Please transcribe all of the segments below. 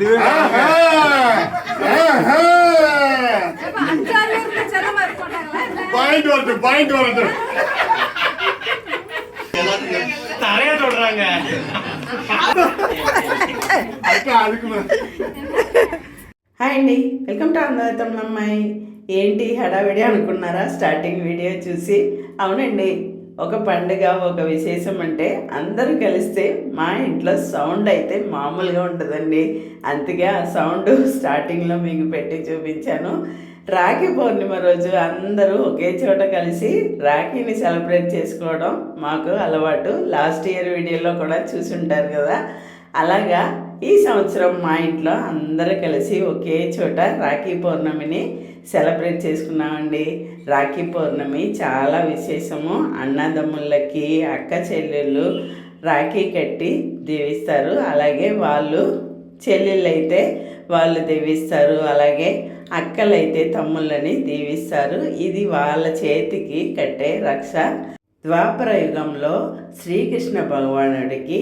ரெண்டு பாயிண்ட் வருது point hi అండి వెల్కమ్ టు అందరితో అమ్మాయి ఏంటి హడావిడి అనుకున్నారా స్టార్టింగ్ వీడియో చూసి అవునండి ఒక పండుగ ఒక విశేషం అంటే అందరూ కలిస్తే మా ఇంట్లో సౌండ్ అయితే మామూలుగా ఉంటుందండి. అందుకే ఆ సౌండ్ స్టార్టింగ్లో మీకు పెట్టి చూపించాను. రాఖీ పౌర్ణిమ రోజు అందరూ ఒకే చోట కలిసి రాఖీని సెలబ్రేట్ చేసుకోవడం మాకు అలవాటు. లాస్ట్ ఇయర్ వీడియోలో కూడా చూసి ఉంటారు కదా. అలాగా ఈ సంవత్సరం మా ఇంట్లో అందరూ కలిసి ఒకే చోట రాఖీ పౌర్ణమిని సెలబ్రేట్ చేసుకున్నామండి. రాఖీ పౌర్ణమి చాలా విశేషము. అన్నదమ్ముళ్ళకి అక్క చెల్లెళ్ళు రాఖీ కట్టి దీవిస్తారు. అలాగే వాళ్ళు చెల్లెళ్ళైతే వాళ్ళు దీవిస్తారు. అలాగే అక్కలైతే తమ్ముళ్ళని దీవిస్తారు. ఇది వాళ్ళ చేతికి కట్టే రక్ష. ద్వాపర యుగంలో శ్రీకృష్ణ భగవానుడికి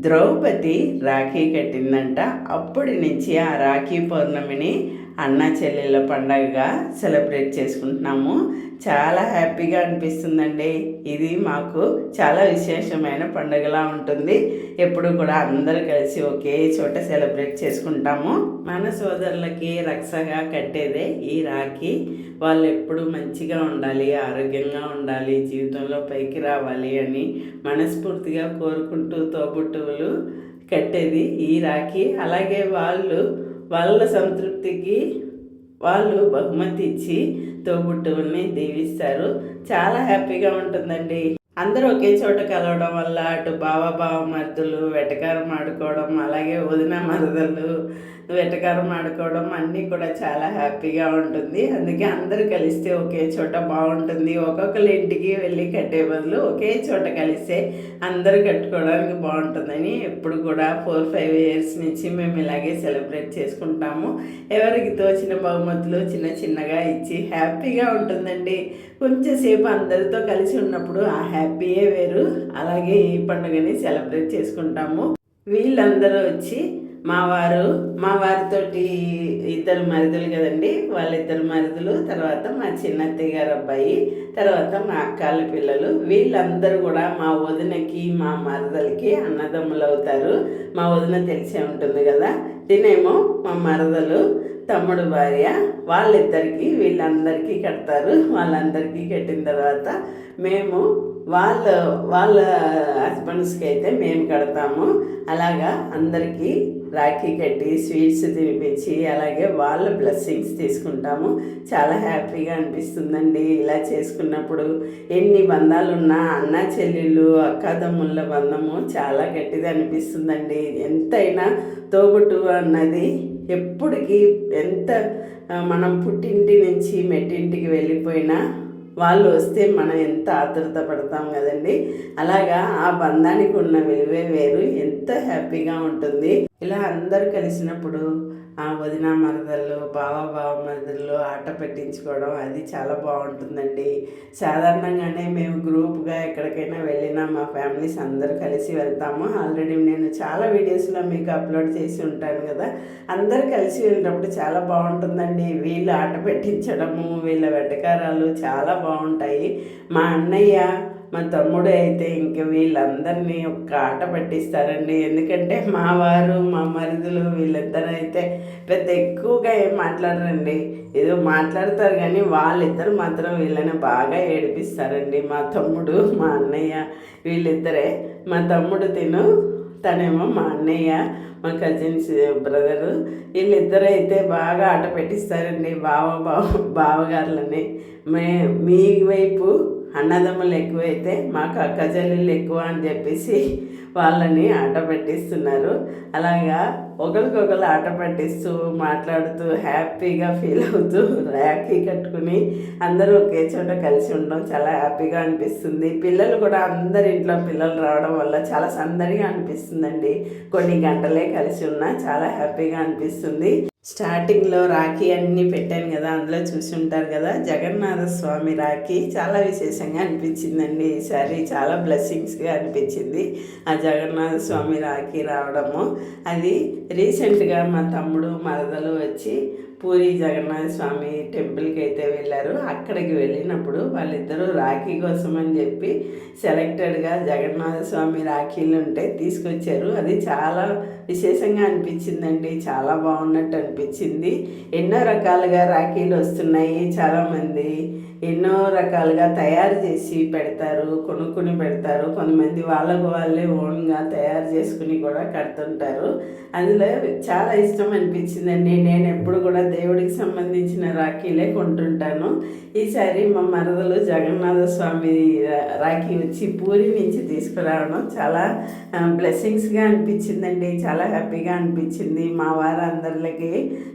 ద్రౌపది రాఖీ కట్టిందంట. అప్పటి నుంచి ఆ రాఖీ పౌర్ణమిని అన్న చెల్లెళ్ళ పండగగా సెలబ్రేట్ చేసుకుంటున్నాము. చాలా హ్యాపీగా అనిపిస్తుందండి. ఇది మాకు చాలా విశేషమైన పండుగలా ఉంటుంది. ఎప్పుడు కూడా అందరూ కలిసి ఒకే చోట సెలబ్రేట్ చేసుకుంటాము. మన సోదరులకి రక్షగా కట్టేదే ఈ రాఖీ. వాళ్ళు ఎప్పుడు మంచిగా ఉండాలి ఆరోగ్యంగా ఉండాలి జీవితంలో పైకి రావాలి అని మనస్ఫూర్తిగా కోరుకుంటూ తోబుట్టువులు కట్టేది ఈ రాఖీ. అలాగే వాళ్ళు వాళ్ళ సంతృప్తికి వాళ్ళు బహుమతి ఇచ్చి తోబుట్టువుని దీవిస్తారు. చాలా హ్యాపీగా ఉంటుందండి. అందరూ ఒకే చోట కలవడం వల్ల అటు బావ బావ మరుదులు వెటకారం ఆడుకోవడం అలాగే వదిన మరదలు వెటకారం ఆడుకోవడం అన్నీ కూడా చాలా హ్యాపీగా ఉంటుంది. అందుకే అందరూ కలిస్తే ఒకే చోట బాగుంటుంది. ఒక్కొక్కరి ఇంటికి వెళ్ళి కట్టే బదులు ఒకే చోట కలిస్తే అందరూ కట్టుకోవడానికి బాగుంటుందని ఎప్పుడు కూడా ఫోర్ ఫైవ్ ఇయర్స్ నుంచి మేము ఇలాగే సెలబ్రేట్ చేసుకుంటాము. ఎవరికి తోచిన బహుమతులు చిన్న చిన్నగా ఇచ్చి హ్యాపీగా ఉంటుందండి. కొంచెంసేపు అందరితో కలిసి ఉన్నప్పుడు ఆ హ్యాపీ బిహేవియర్ అలాగే ఈ పండుగని సెలబ్రేట్ చేసుకుంటాము. వీళ్ళందరూ వచ్చి మా వారు మా వారితోటి ఇద్దరు మరిదులు కదండి. వాళ్ళిద్దరు మరిదులు తర్వాత మా చిన్నత్తయ్య గారు అబ్బాయి తర్వాత మా అక్కాల పిల్లలు. వీళ్ళందరూ కూడా మా వదినకి మా మరదలకి అన్నదమ్ములు అవుతారు. మా వదిన తెలిసే ఉంటుంది కదా. తినేమో మా మరదలు తమ్ముడు భార్య వాళ్ళిద్దరికీ వీళ్ళందరికీ కడతారు. వాళ్ళందరికీ కట్టిన తర్వాత మేము వాళ్ళ వాళ్ళ హస్బెండ్స్కి అయితే మేము కడతాము. అలాగా అందరికీ రాఖీ కట్టి స్వీట్స్ తినిపించి అలాగే వాళ్ళ బ్లెస్సింగ్స్ తీసుకుంటాము. చాలా హ్యాపీగా అనిపిస్తుందండి ఇలా చేసుకున్నప్పుడు. ఎన్ని బంధాలున్నా అన్న చెల్లెళ్ళు అక్కాదమ్ముళ్ళ బంధము చాలా గట్టిగా అనిపిస్తుందండి. ఎంతైనా తోబుట్టు అన్నది ఎప్పటికీ ఎంత మనం పుట్టింటి నుంచి మెట్టింటికి వెళ్ళిపోయినా వాళ్ళు వస్తే మనం ఎంత ఆతృత పడతాం కదండి? అలాగా ఆ బంధానికి ఉన్న విలువే వేరు. ఎంత హ్యాపీగా ఉంటుంది. ఇలా అందరూ కలిసినప్పుడు వదిన మరదళ్ళు బావ బావ మరదళ్ళు ఆట పెట్టించుకోవడం అది చాలా బాగుంటుందండి. సాధారణంగానే మేము గ్రూప్గా ఎక్కడికైనా వెళ్ళినా మా ఫ్యామిలీస్ అందరూ కలిసి వెళ్తాము. ఆల్రెడీ నేను చాలా వీడియోస్లో మీకు అప్లోడ్ చేసి ఉంటాను కదా. అందరు కలిసి వెళ్ళినప్పుడు చాలా బాగుంటుందండి. వీళ్ళు ఆట పెట్టించడము వీళ్ళ వెటకారాలు చాలా బాగుంటాయి. మా అన్నయ్య మా తమ్ముడు అయితే ఇంక వీళ్ళందరినీ ఒక్క ఆట పట్టిస్తారండి. ఎందుకంటే మా వారు మా మరుదులు వీళ్ళిద్దరు అయితే పెద్ద ఎక్కువగా ఏం మాట్లాడరండి. ఏదో మాట్లాడతారు కానీ వాళ్ళిద్దరు మాత్రం వీళ్ళని బాగా ఏడిపిస్తారండి. మా తమ్ముడు మా అన్నయ్య వీళ్ళిద్దరే. మా తమ్ముడు తిను తనేమో మా అన్నయ్య మా కజిన్స్ బ్రదరు వీళ్ళిద్దరు అయితే బాగా ఆట పెట్టిస్తారండి. బావ బావ బావగారులని. మే మీ వైపు అన్నదమ్ములు ఎక్కువైతే మాకు అక్క చెల్లెళ్ళు ఎక్కువ అని చెప్పేసి వాళ్ళని ఆట పట్టిస్తున్నారు. అలాగా ఒకరికొకరు ఆట పట్టిస్తూ మాట్లాడుతూ హ్యాపీగా ఫీల్ అవుతూ ర్యాఖీ కట్టుకుని అందరూ ఒకే చోట కలిసి ఉండడం చాలా హ్యాపీగా అనిపిస్తుంది. పిల్లలు కూడా అందరి ఇంట్లో పిల్లలు రావడం వల్ల చాలా సందడిగా అనిపిస్తుందండి. కొన్ని గంటలే కలిసి ఉన్నా చాలా హ్యాపీగా అనిపిస్తుంది. స్టార్టింగ్లో రాఖీ అన్నీ పెట్టాను కదా అందులో చూసి ఉంటారు కదా జగన్నాథ స్వామి రాఖీ. చాలా విశేషంగా అనిపించిందండి ఈసారి. చాలా బ్లెస్సింగ్స్గా అనిపించింది ఆ జగన్నాథ స్వామి రాఖీ రావడము. అది రీసెంట్గా మా తమ్ముడు మరదలు వచ్చి పూరి జగన్నాథ స్వామి టెంపుల్కి అయితే వెళ్ళారు. అక్కడికి వెళ్ళినప్పుడు వాళ్ళిద్దరూ రాఖీ కోసం అని చెప్పి సెలెక్టెడ్గా జగన్నాథ స్వామి రాఖీలు ఉంటే తీసుకొచ్చారు. అది చాలా విశేషంగా అనిపించిందండి. చాలా బాగున్నట్టు అనిపించింది. ఎన్నో రకాలుగా రాఖీలు వస్తున్నాయి. చాలామంది ఎన్నో రకాలుగా తయారు చేసి పెడతారు కొనుక్కుని పెడతారు. కొంతమంది వాళ్ళకు వాళ్ళే ఓన్గా తయారు చేసుకుని కూడా కడుతుంటారు. అందులో చాలా ఇష్టం అనిపించిందండి. నేను ఎప్పుడు కూడా దేవుడికి సంబంధించిన రాఖీలే కొంటుంటాను. ఈసారి మా మరదలు జగన్నాథ స్వామి రాఖీ వచ్చి పూరి నుంచి తీసుకురావడం చాలా బ్లెస్సింగ్స్గా అనిపించిందండి. చాలా హ్యాపీగా అనిపించింది. మా వారందరికి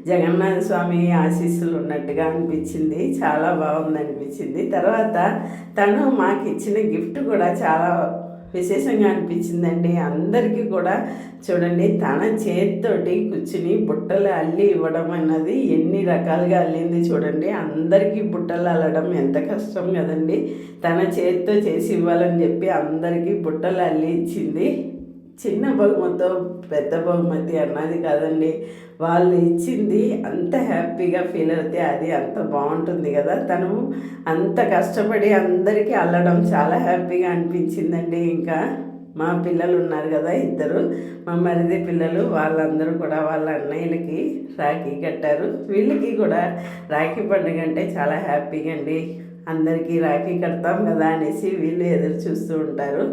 జగన్నాథ స్వామి ఆశీస్సులు ఉన్నట్టుగా అనిపించింది. చాలా బాగుందండి. అనిపించింది. తర్వాత తను మాకు ఇచ్చిన గిఫ్ట్ కూడా చాలా విశేషంగా అనిపించిందండి. అందరికీ కూడా చూడండి తన చేతితోటి కూర్చుని బుట్టలు అల్లి ఇవ్వడం అన్నది ఎన్ని రకాలుగా అల్లింది చూడండి. అందరికీ బుట్టలు అల్లడం ఎంత కష్టం కదండి. తన చేతితో చేసి ఇవ్వాలని చెప్పి అందరికీ బుట్టలు అల్లి ఇచ్చింది. చిన్న బహుమతో పెద్ద బహుమతి అన్నది కాదండి. వాళ్ళు ఇచ్చింది అంత హ్యాపీగా ఫీల్ అవుతే అది అంత బాగుంటుంది కదా. తను అంత కష్టపడి అందరికీ అల్లడం చాలా హ్యాపీగా అనిపించిందండి. ఇంకా మా పిల్లలు ఉన్నారు కదా ఇద్దరు. మా మరిది పిల్లలు వాళ్ళందరూ కూడా వాళ్ళ అన్నయ్యలకి రాఖీ కట్టారు. వీళ్ళకి కూడా రాఖీ పండుగ అంటే చాలా హ్యాపీగా అండి. అందరికీ రాఖీ కడతాం కదా అనేసి వీళ్ళు ఎదురు చూస్తూ ఉంటారు.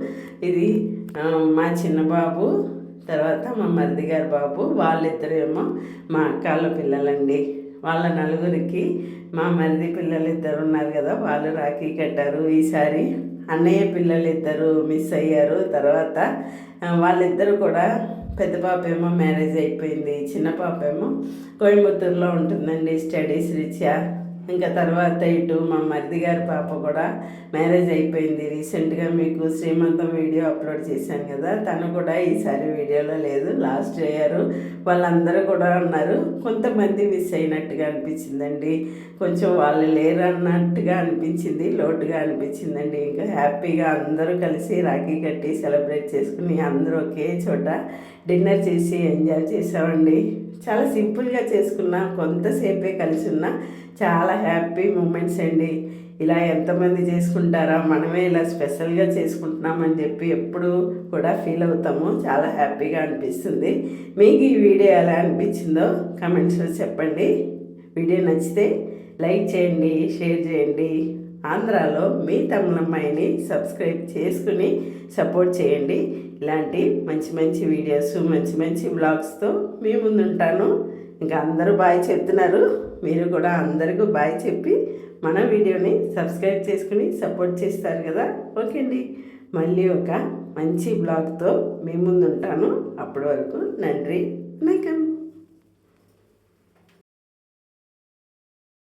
ఇది మా చిన్న బాబు తర్వాత మా మరిది గారి బాబు వాళ్ళిద్దరేమో మా అక్కల పిల్లలండి. వాళ్ళ నలుగురికి మా మరిది పిల్లలు ఇద్దరు ఉన్నారు కదా వాళ్ళు రాఖీ కట్టారు. ఈసారి అన్నయ్య పిల్లలు ఇద్దరు మిస్ అయ్యారు. తర్వాత వాళ్ళిద్దరు వాళ్ళిద్దరూ కూడా పెద్ద పాప ఏమో మ్యారేజ్ అయిపోయింది చిన్న పాప ఏమో కోయంబత్తూరులో ఉంటుందండి స్టడీస్ రీత్యా. ఇంకా తర్వాత ఇటు మా మరిది గారి పాప కూడా మ్యారేజ్ అయిపోయింది. రీసెంట్గా మీకు శ్రీమంతం వీడియో అప్లోడ్ చేశాను కదా తను కూడా ఈసారి వీడియోలో లేదు లాస్ట్ అయ్యారు. వాళ్ళందరూ కూడా ఉన్నారు. కొంతమంది మిస్ అయినట్టుగా అనిపించిందండి. కొంచెం వాళ్ళు లేరన్నట్టుగా అనిపించింది లోటుగా అనిపించిందండి. ఇంకా హ్యాపీగా అందరూ కలిసి రాఖీ కట్టి సెలబ్రేట్ చేసుకుని అందరూ ఒకే చోట డిన్నర్ చేసి ఎంజాయ్ చేసామండి చాలా సింపుల్గా చేసుకున్నా కొంతసేపే కలిసి ఉన్నా చాలా హ్యాపీ మూమెంట్స్ అండి. ఇలా ఎంతమంది చేసుకుంటారా మనమే ఇలా స్పెషల్గా చేసుకుంటున్నామని చెప్పి ఎప్పుడు కూడా ఫీల్ అవుతాము. చాలా హ్యాపీగా అనిపిస్తుంది. మీకు ఈ వీడియో ఎలా అనిపించిందో కమెంట్స్లో చెప్పండి. వీడియో నచ్చితే లైక్ చేయండి షేర్ చేయండి. ఆంధ్రాలో మీ తమిళమ్మాయిని సబ్స్క్రైబ్ చేసుకుని సపోర్ట్ చేయండి. ఇలాంటి మంచి మంచి వీడియోస్ మంచి మంచి బ్లాగ్స్తో మీ ముందుంటాను. ఇంకా అందరూ బాయ్ చెప్తున్నారు. మీరు కూడా అందరికీ బాయ్ చెప్పి మన వీడియోని సబ్స్క్రైబ్ చేసుకుని సపోర్ట్ చేస్తారు కదా. ఓకే అండి. మళ్ళీ ఒక మంచి బ్లాగ్తో మీ ముందుంటాను. అప్పటి వరకు నండ్రి నైకం